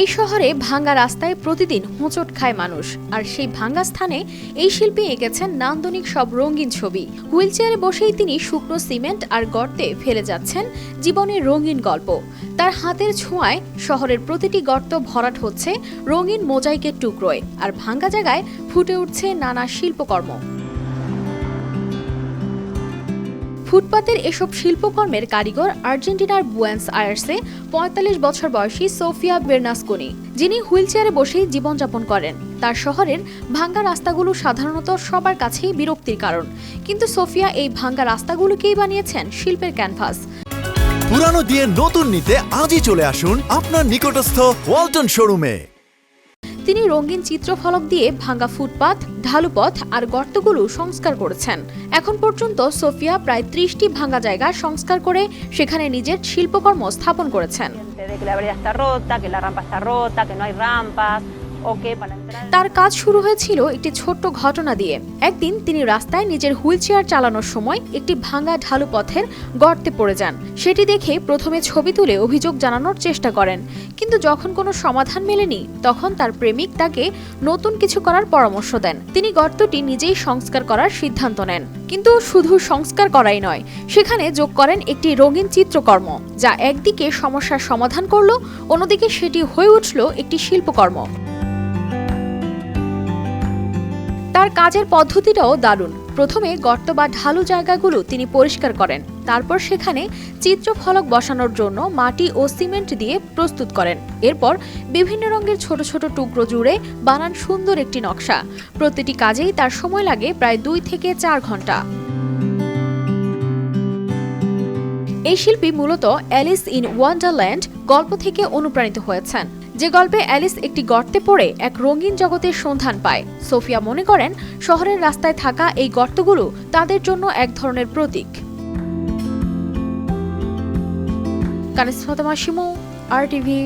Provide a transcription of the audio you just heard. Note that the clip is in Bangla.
এই শহরে ভাঙ্গা রাস্তায় প্রতিদিন হোঁচট খায় মানুষ। আর সেই ভাঙ্গা স্থানে এই শিল্পী এঁকেছেন নান্দনিক সব রঙিন ছবি। হুইল চেয়ারে বসেই তিনি শুকনো সিমেন্ট আর গর্তে ফেলে যাচ্ছেন জীবনের রঙিন গল্প। তার হাতের ছোঁয়ায় শহরের প্রতিটি গর্ত ভরাট হচ্ছে রঙিন মোজাইকের টুকরোয়। আর ভাঙ্গা জায়গায় ফুটে উঠছে নানা শিল্পকর্ম। ফুটপাতের এসব শিল্পকর্মের কারিগর আর্জেন্টিনার বুয়েন্স আয়ার্সে পঁয়তাল্লিশ বছর বয়সী সোফিয়া বের্নাসকোনি, যিনি হুইলচেয়ারে বসেই জীবনযাপন করেন। তার শহরের ভাঙ্গা রাস্তাগুলো সাধারণত সবার কাছেই বিরক্তির কারণ। কিন্তু সোফিয়া এই ভাঙ্গা রাস্তাগুলোকেই বানিয়েছেন শিল্পের ক্যানভাস। পুরানো দিয়ে নতুন নিতে আজই চলে আসুন আপনার নিকটস্থ ওয়ালটন শোরুমে। তিনি রঙিন চিত্রফলক দিয়ে ভাঙ্গা ফুটপাত, ঢালুপথ আর গর্তগুলো সংস্কার করেছেন। এখন পর্যন্ত সোফিয়া প্রায় ত্রিশটি ভাঙ্গা জায়গা সংস্কার করে সেখানে নিজের শিল্পকর্ম স্থাপন করেছেন। তার কাজ শুরু হয়েছিল একটি ছোট্ট ঘটনা দিয়ে। একদিন তিনি রাস্তায় নিজের হুইলচেয়ার চালানোর সময় একটি ভাঙা ঢালু পথের গর্তে পড়ে যান। সেটি দেখে প্রথমে ছবি তুলে অভিযোগ জানানোর চেষ্টা করেন। কিন্তু যখন কোনো সমাধান মেলেনি, তখন তার প্রেমিক তাকে নতুন কিছু করার পরামর্শ দেন। তিনি গর্তটি নিজেই সংস্কার করার সিদ্ধান্ত নেন। কিন্তু শুধু সংস্কার করাই নয়, সেখানে যোগ করেন একটি রঙিন চিত্রকর্ম, যা একদিকে সমস্যার সমাধান করল, অন্যদিকে সেটি হয়ে উঠল একটি শিল্পকর্ম। তার কাজের পদ্ধতিটাও দারুণ। প্রথমে গর্ত বা ঢালু জায়গাগুলো তিনি পরিষ্কার করেন। তারপর সেখানে চিত্রফলক বসানোর জন্য মাটি ও সিমেন্ট দিয়ে প্রস্তুত করেন। এরপর বিভিন্ন রঙের ছোট ছোট টুকরো জুড়ে বানান সুন্দর একটি নকশা। প্রতিটি কাজেই তার সময় লাগে প্রায় দুই থেকে চার ঘণ্টা। এই শিল্পী মূলত অ্যালিস ইন ওয়ান্ডারল্যান্ড গল্প থেকে অনুপ্রাণিত হয়েছেন। যে গল্পে অ্যালিস একটি গর্তে পড়ে এক রঙিন জগতের সন্ধান পায়। সোফিয়া মনে করেন, শহরের রাস্তায় থাকা এই গর্তগুলো তাদের জন্য এক ধরনের প্রতীক। কানিস ফতেমা শিমু আর টিভি